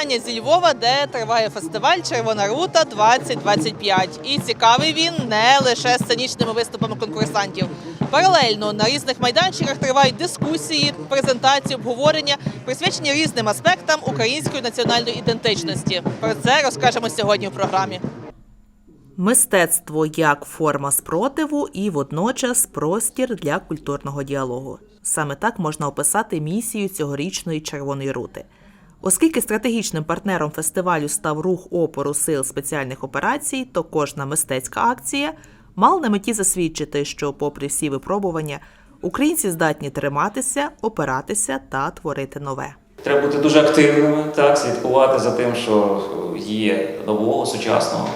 Вітання зі Львова, де триває фестиваль Червона рута 2025. І цікавий він не лише сценічними виступами конкурсантів. Паралельно на різних майданчиках тривають дискусії, презентації, обговорення, присвячені різним аспектам української національної ідентичності. Про це розкажемо сьогодні в програмі. Мистецтво як форма спротиву і водночас простір для культурного діалогу. Саме так можна описати місію цьогорічної червоної рути. Оскільки стратегічним партнером фестивалю став рух опору сил спеціальних операцій, то кожна мистецька акція мала на меті засвідчити, що, попри всі випробування, українці здатні триматися, опиратися та творити нове. Треба бути дуже активними, так, слідкувати за тим, що є нового, сучасного,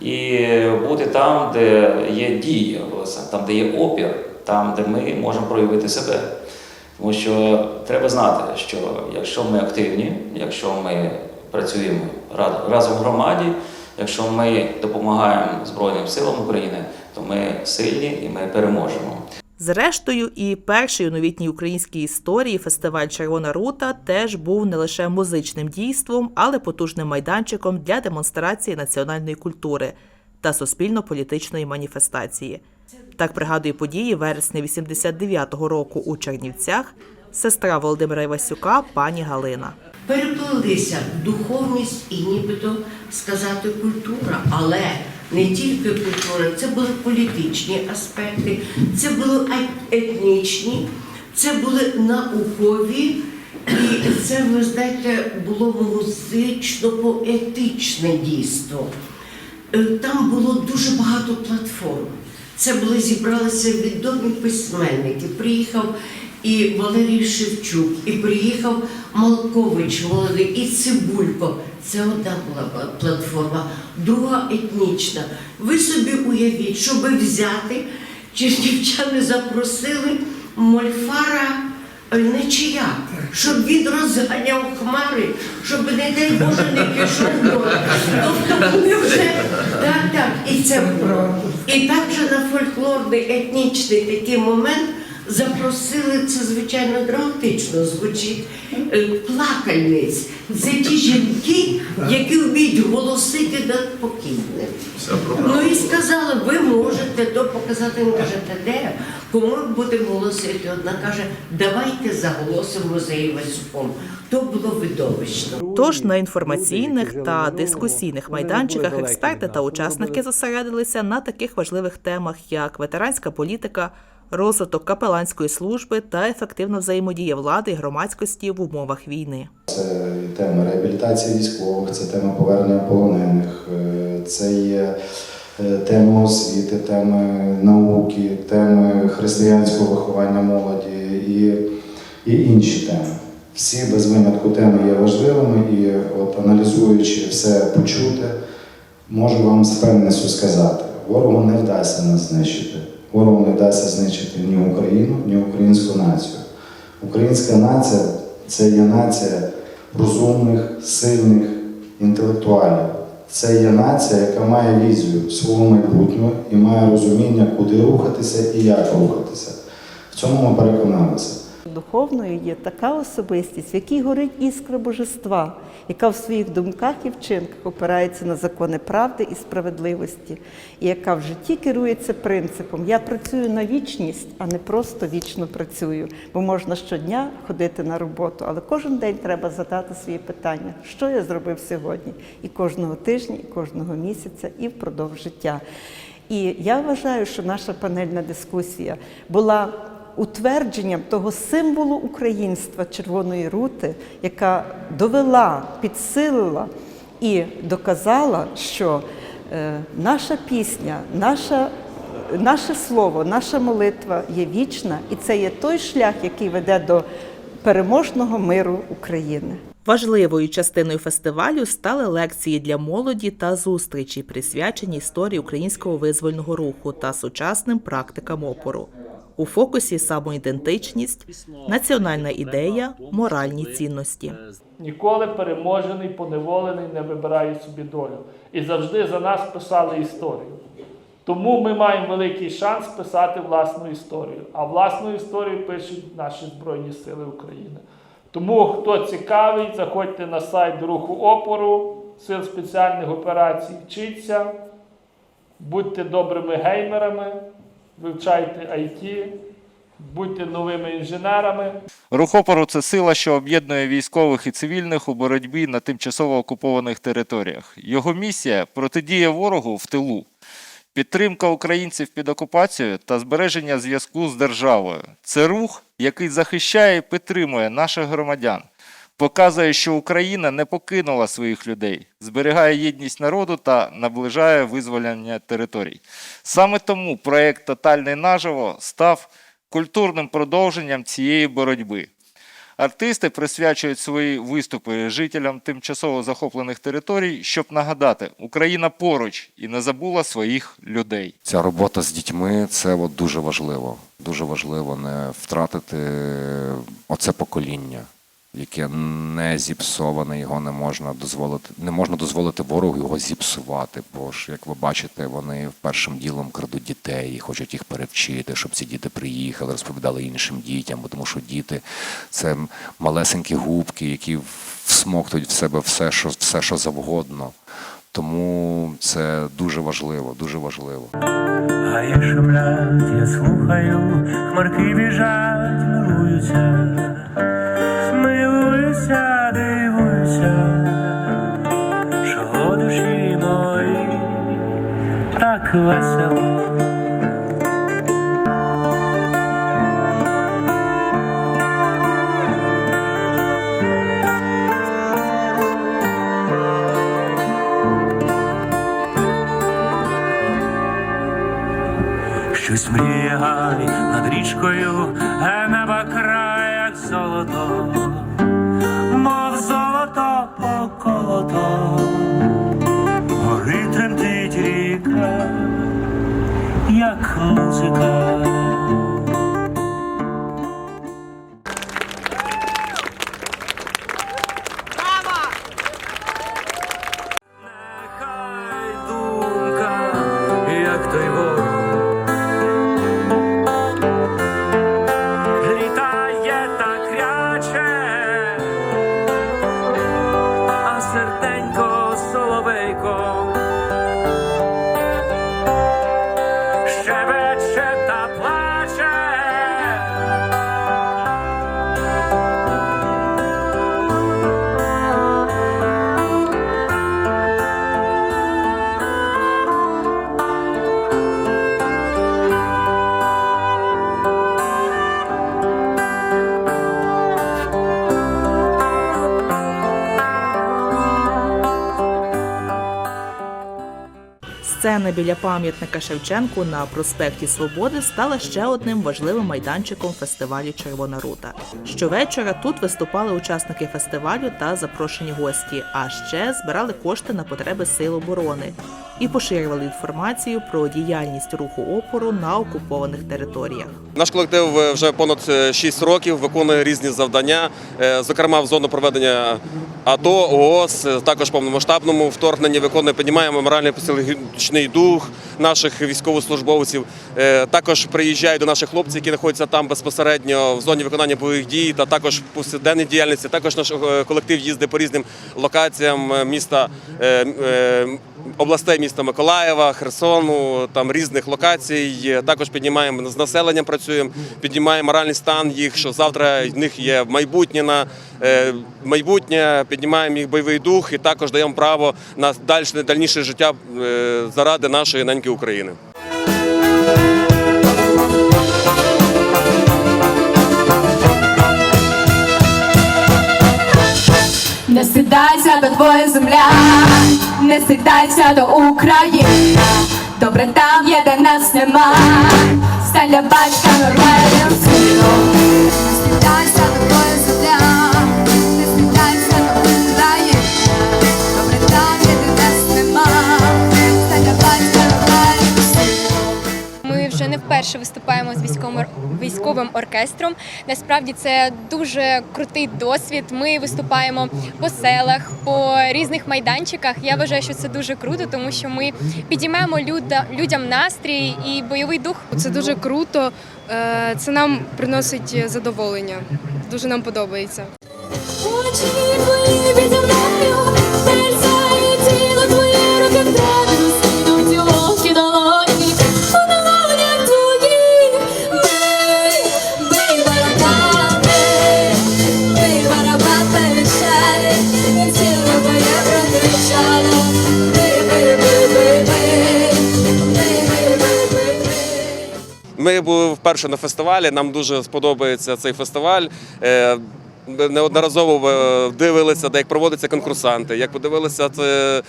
і бути там, де є дія, там, де є опір, там, де ми можемо проявити себе. Тому що треба знати, що якщо ми активні, якщо ми працюємо ра- разом в громаді, якщо ми допомагаємо Збройним силам України, то ми сильні і ми переможемо. Зрештою, і перший у новітній українській історії фестиваль Червона рута теж був не лише музичним дійством, але потужним майданчиком для демонстрації національної культури та суспільно-політичної маніфестації. Так пригадує події вересня 89-го року у Чернівцях сестра Володимира Івасюка пані Галина. переплилися духовність і нібито сказати культура, але не тільки культура, це були політичні аспекти, це були ет- етнічні, це були наукові, і це, ви знаєте, було музично-поетичне дійство. Е, Там було дуже багато платформ. Це були зібралися відомі письменники. Приїхав і Валерій Шевчук, і приїхав Малкович молодий, і Цибулько. Це одна була платформа, друга етнічна. Ви собі уявіть, щоб взяти, чернівчани запросили Мольфара е, Нечия, щоб він розганяв хмари, щоб, не дай Боже, не пішов до. Тобто ми вже так, так, і це і так же на фольклорний етнічний такий момент запросили це, звичайно, драматично звучить е, плакальниць. Це ті жінки, які вміють голосити над покійним. Ну і сказали, ви можете то показати, ви кажете, де? Кому ми будемо голосити? Одна каже, давайте заголосимо за Івасюком. То було видовищно. Тож на інформаційних та дискусійних майданчиках експерти та учасники зосередилися на таких важливих темах, як ветеранська політика, розвиток капеланської служби та ефективна взаємодія влади і громадськості в умовах війни. Це тема реабілітації військових, це тема повернення полонених, е, це є е, тема освіти, теми науки, теми християнського виховання молоді і, і інші теми. Всі без винятку теми є важливими, і от аналізуючи все почуте, можу вам з певністю сказати, ворогу не вдасться нас знищити. Ворогу не вдасться знищити ні Україну, ні українську націю. Українська нація це є нація розумних, сильних інтелектуалів. Це є нація, яка має візію свого майбутнього і має розуміння, куди рухатися і як рухатися. В цьому ми переконалися. Духовною є така особистість, в якій горить іскра божества, яка в своїх думках і вчинках опирається на закони правди і справедливості, і яка в житті керується принципом Я працюю на вічність, а не просто вічно працюю. Бо можна щодня ходити на роботу, але кожен день треба задати свої питання, що я зробив сьогодні, і кожного тижня, і кожного місяця, і впродовж життя. І я вважаю, що наша панельна дискусія була утвердженням того символу українства Червоної рути, яка довела, підсилила і доказала, що е, наша пісня, наша, наше слово, наша молитва є вічна, і це є той шлях, який веде до переможного миру України. Важливою частиною фестивалю стали лекції для молоді та зустрічі, присвячені історії українського визвольного руху та сучасним практикам опору. У фокусі самоідентичність, національна ідея, моральні цінності. Ніколи переможений, поневолений не вибирає собі долю. І завжди за нас писали історію. Тому ми маємо великий шанс писати власну історію. А власну історію пишуть наші Збройні Сили України. Тому, хто цікавий, заходьте на сайт руху опору, сил спеціальних операцій, вчіться, будьте добрими геймерами, вивчайте IT, будьте новими інженерами. Рух опору це сила, що об'єднує військових і цивільних у боротьбі на тимчасово окупованих територіях. Його місія протидія ворогу в тилу, підтримка українців під окупацією та збереження зв'язку з державою. Це рух, який захищає і підтримує наших громадян. Показує, що Україна не покинула своїх людей, зберігає єдність народу та наближає визволення територій. Саме тому проект Тотальний наживо став культурним продовженням цієї боротьби. Артисти присвячують свої виступи жителям тимчасово захоплених територій, щоб нагадати, Україна поруч і не забула своїх людей. Ця робота з дітьми це от дуже важливо. Дуже важливо не втратити оце покоління, яке не зіпсоване, його не можна дозволити. Не можна дозволити ворогу його зіпсувати. Бо ж, як ви бачите, вони першим ділом крадуть дітей і хочуть їх перевчити, щоб ці діти приїхали, розповідали іншим дітям, бо тому що діти це малесенькі губки, які всмоктують в себе все, що все, що завгодно. Тому це дуже важливо, дуже важливо. Гаї шумлять, я слухаю, хмарки біжать, милуються, милуюся, дивуюся, що душі мої так весело. Щось мріє над річкою, Сцена біля пам'ятника Шевченку на проспекті Свободи стала ще одним важливим майданчиком фестивалю Червона рута. Щовечора тут виступали учасники фестивалю та запрошені гості, а ще збирали кошти на потреби сил оборони і поширювали інформацію про діяльність руху опору на окупованих територіях. Наш колектив е, вже понад 6 років виконує різні завдання, е, зокрема в зону проведення АТО, ООС, е, також повномасштабному вторгненні виконує, піднімаємо моральний психологічний дух наших військовослужбовців. Е, Також приїжджають до наших хлопців, які знаходяться там безпосередньо в зоні виконання бойових дій, та також повсякденній діяльності. Також наш е, колектив їздить по різним локаціям е, міста. е, е, Областей міста Миколаєва, Херсону, там різних локацій. Також піднімаємо з населенням, працюємо, піднімаємо моральний стан їх, що завтра в них є майбутнє на е, майбутнє, піднімаємо їх бойовий дух і також даємо право на дальше, дальніше життя е, заради нашої неньки України. Не сідайся до твоя земля, не сідайся до України. Добре там є, де нас нема. Стань для батька нормальним сином. Вперше виступаємо з військовим, військовим оркестром. Насправді це дуже крутий досвід. Ми виступаємо по селах, по різних майданчиках. Я вважаю, що це дуже круто, тому що ми підіймаємо людям настрій і бойовий дух. Це дуже круто, Е, Це нам приносить задоволення. Дуже нам подобається. Очі твої мною, вперше на фестивалі. Нам дуже сподобається цей фестиваль. Неодноразово е, дивилися, де як проводяться конкурсанти, як подивилися це,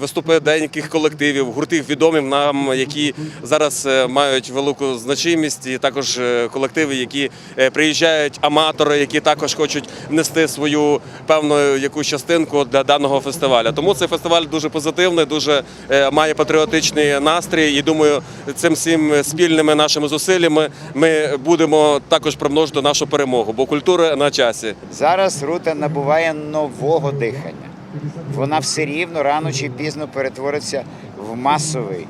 виступи деяких колективів, гуртів відомих нам, які зараз е, мають велику значимість, і також е, колективи, які приїжджають, аматори, які також хочуть внести свою певну якусь частинку для даного фестивалю. Тому цей фестиваль дуже позитивний, дуже має патріотичний настрій. І думаю, цим всім спільними нашими зусиллями ми будемо також примножити нашу перемогу, бо культура на часі. Зараз рута набуває нового дихання. Вона все рівно рано чи пізно перетвориться в масовий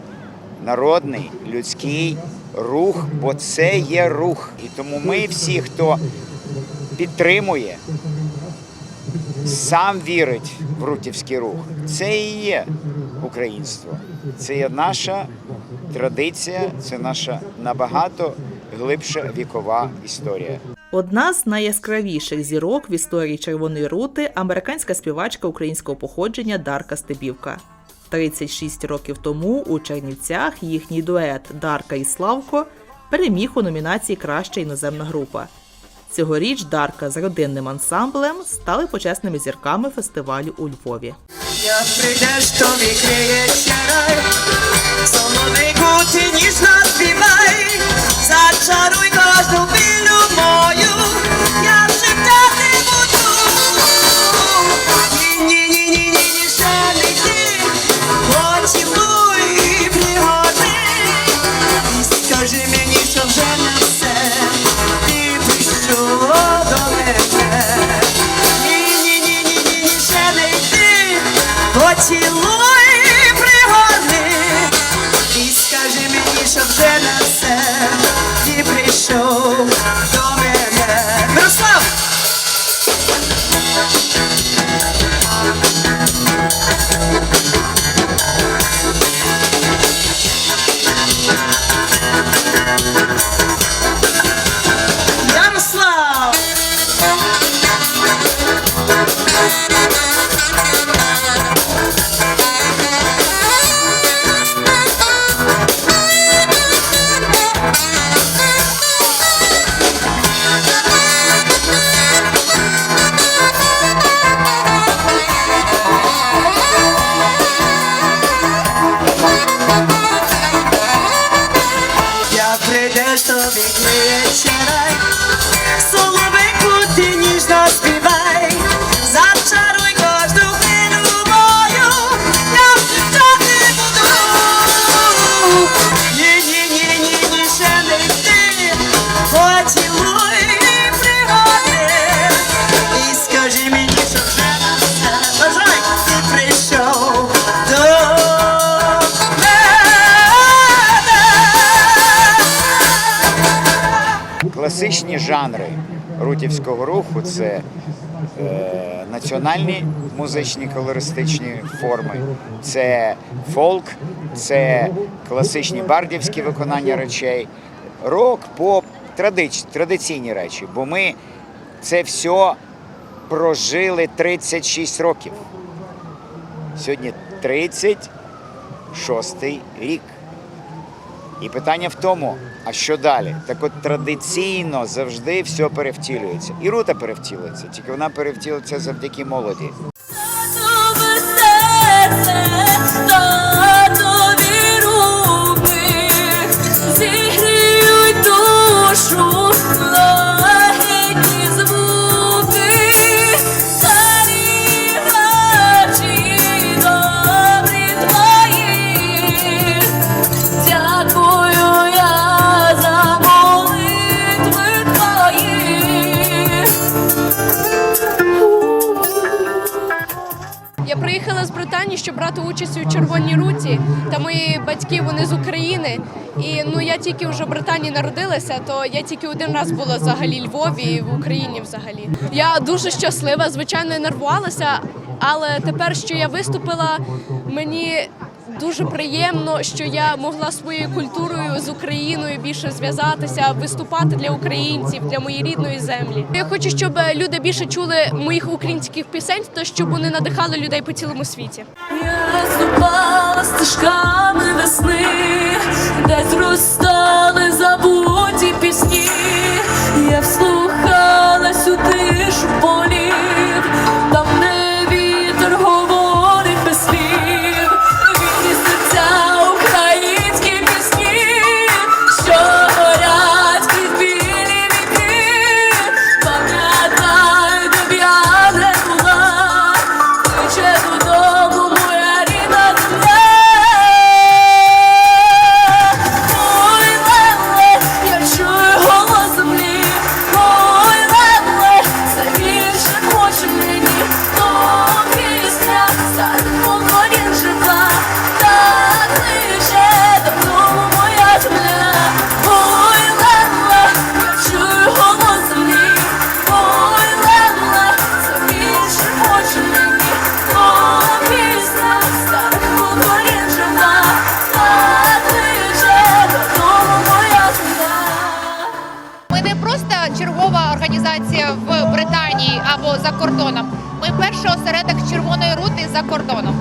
народний людський рух, бо це є рух. І тому ми всі, хто підтримує, сам вірить в рутівський рух. Це і є українство. Це є наша традиція, це наша набагато глибша вікова історія. Одна з найяскравіших зірок в історії Червоної рути американська співачка українського походження Дарка Стебівка. 36 років тому у Чернівцях їхній дует Дарка і Славко переміг у номінації Краща іноземна група. Цьогоріч Дарка з родинним ансамблем стали почесними зірками фестивалю у Львові. Як прийдеш, то відкриється рай, соловейку ти ніжно співай, зачаруй кожну хвилю мою, я чекати буду. Класичні жанри рутівського руху це е, національні музичні колористичні форми, це фолк, це класичні бардівські виконання речей, рок, поп, традиц, традиційні речі. Бо ми це все прожили 36 років. Сьогодні 36 рік. І питання в тому, а що далі? Так от традиційно завжди все перевтілюється. І рута перевтілиться, тільки вона перевтілиться завдяки молоді. Я приїхала з Британії, щоб брати участь у червоній руті. Та мої батьки вони з України. І ну я тільки вже в Британії народилася, то я тільки один раз була взагалі Львові в Україні взагалі. Я дуже щаслива, звичайно, нервувалася, але тепер, що я виступила, мені дуже приємно, що я могла своєю культурою з Україною більше зв'язатися, виступати для українців, для моєї рідної землі. Я хочу, щоб люди більше чули моїх українських пісень, та щоб вони надихали людей по цілому світі. Я ступала стежками весни, де зростали забуті пісні. Я вслухалась у тишу полів, там кордоном.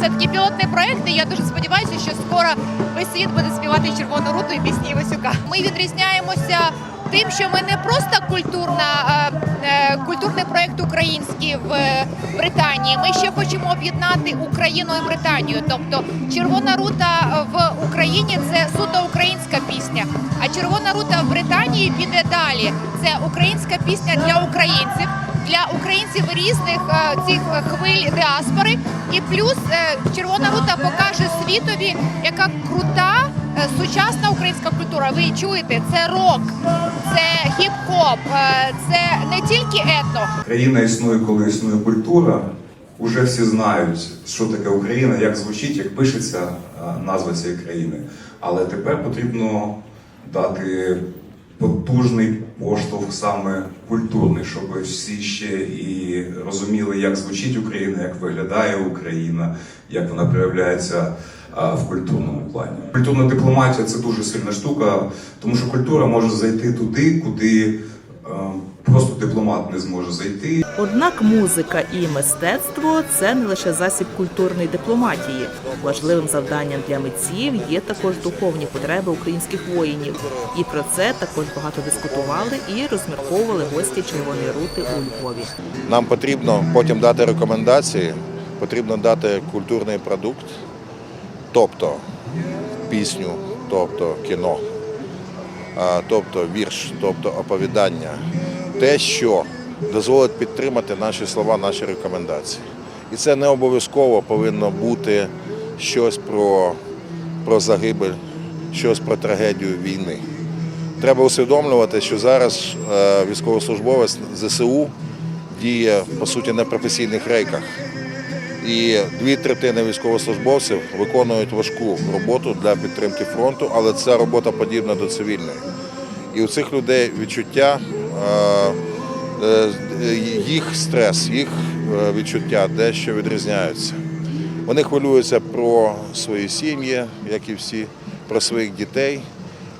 Це такий пілотний проект, і я дуже сподіваюся, що скоро весь світ буде співати червону руту і пісні Івасюка. Ми відрізняємося тим, що ми не просто культурна, е, культурний проект український в е, Британії. Ми ще хочемо об'єднати Україну і Британію. Тобто Червона рута в Україні це суто українська пісня. А Червона рута в Британії піде далі. Це українська пісня для українців, для українців різних е, цих хвиль діаспори. І плюс е, Червона рута покаже світові, яка крута е, сучасна українська культура. Ви чуєте, це рок, це хіп-хоп, це не тільки етно, Країна існує, коли існує культура. Уже всі знають, що таке Україна, як звучить, як пишеться назва цієї країни. Але тепер потрібно дати потужний поштовх саме культурний, щоб всі ще і розуміли, як звучить Україна, як виглядає Україна, як вона проявляється в культурному плані. Культурна дипломатія це дуже сильна штука, тому що культура може зайти туди, куди а, просто дипломат не зможе зайти. Однак музика і мистецтво це не лише засіб культурної дипломатії. Важливим завданням для митців є також духовні потреби українських воїнів. І про це також багато дискутували і розмірковували гості Червоної рути у Львові. Нам потрібно потім дати рекомендації, потрібно дати культурний продукт, тобто пісню, тобто кіно, тобто вірш, тобто оповідання, те, що дозволить підтримати наші слова, наші рекомендації. І це не обов'язково повинно бути щось про, про загибель, щось про трагедію війни. Треба усвідомлювати, що зараз е, військовослужбовець ЗСУ діє по суті на професійних рейках. І дві третини військовослужбовців виконують важку роботу для підтримки фронту, але ця робота подібна до цивільної. І у цих людей відчуття, їх стрес, їх е, відчуття дещо відрізняються. Вони хвилюються про свої сім'ї, як і всі, про своїх дітей,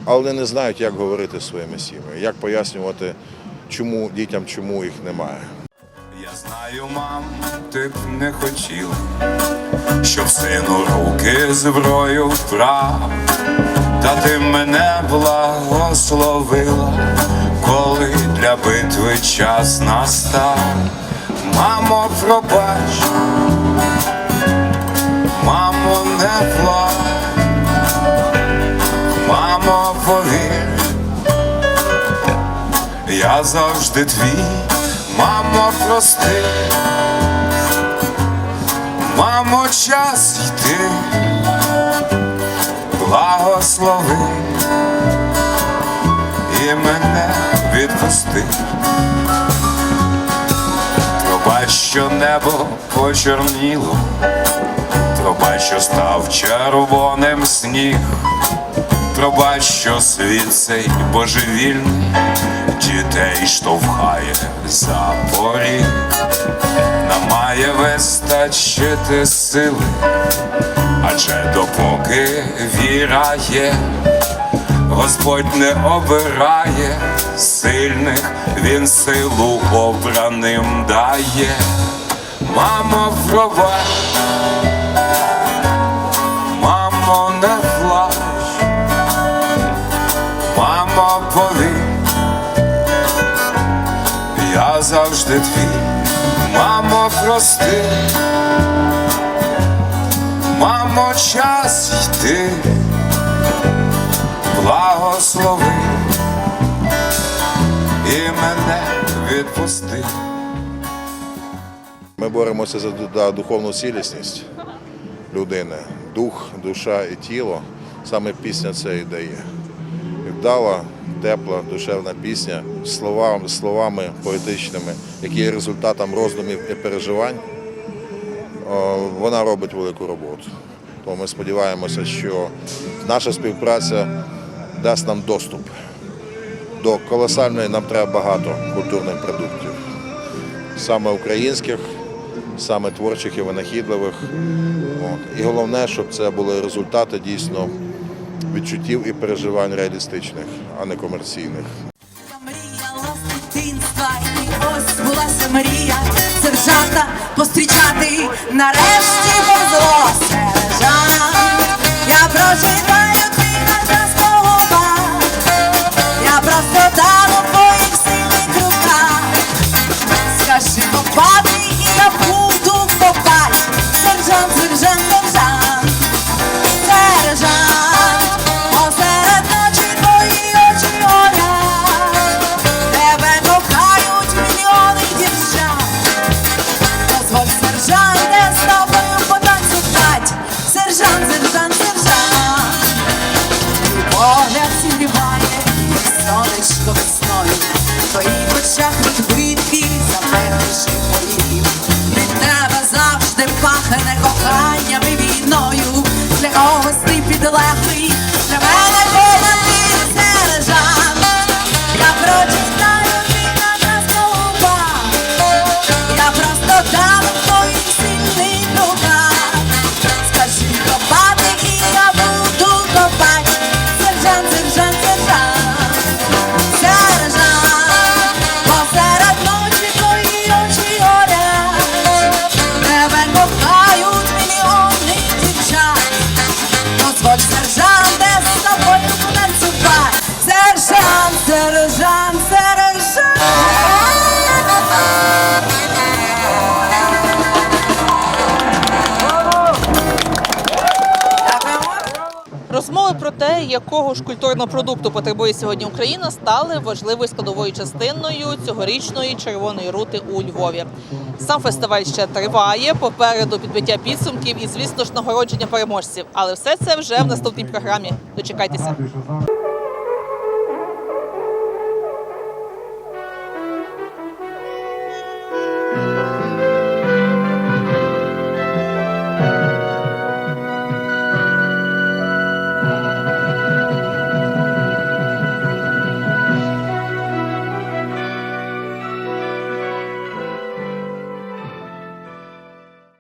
але не знають, як говорити своїми сім'ями, як пояснювати, чому дітям, чому їх немає. Я знаю, мам, ти б не хотіла, щоб сину руки зброю вправ, та ти мене благословила, коли для битви час настав. Мамо, пробач, мамо, не плач, мамо, повір, я завжди твій, мамо, прости, мамо, час йти, благослови і мене відпусти. Пробач, що небо почорніло, пробач, що став червоним сніг, пробач, що світ цей божевільний дітей штовхає за поріг, нам має вистачити сили, адже допоки віра є. Господь не обирає сильних, він силу обраним дає. Мамо, пробач, мамо, не плач, мамо, повір, я завжди твій, мамо, прости, мамо, час йти благослови і мене відпусти. Ми боремося за, духовну цілісність людини, дух, душа і тіло. Саме пісня це і дає. Вдала, тепла, душевна пісня словами, словами поетичними, які є результатом роздумів і переживань. Вона робить велику роботу. Тому ми сподіваємося, що наша співпраця дасть нам доступ до колосальної, нам треба багато культурних продуктів саме українських, саме творчих і винахідливих. І головне, щоб це були результати дійсно відчуттів і переживань реалістичних, а не комерційних. Ось збулася мрія сержанта пострічати нарешті про те, якого ж культурного продукту потребує сьогодні Україна, стали важливою складовою частиною цьогорічної червоної рути у Львові. Сам фестиваль ще триває. Попереду підбиття підсумків і, звісно ж, нагородження переможців. Але все це вже в наступній програмі. Дочекайтеся.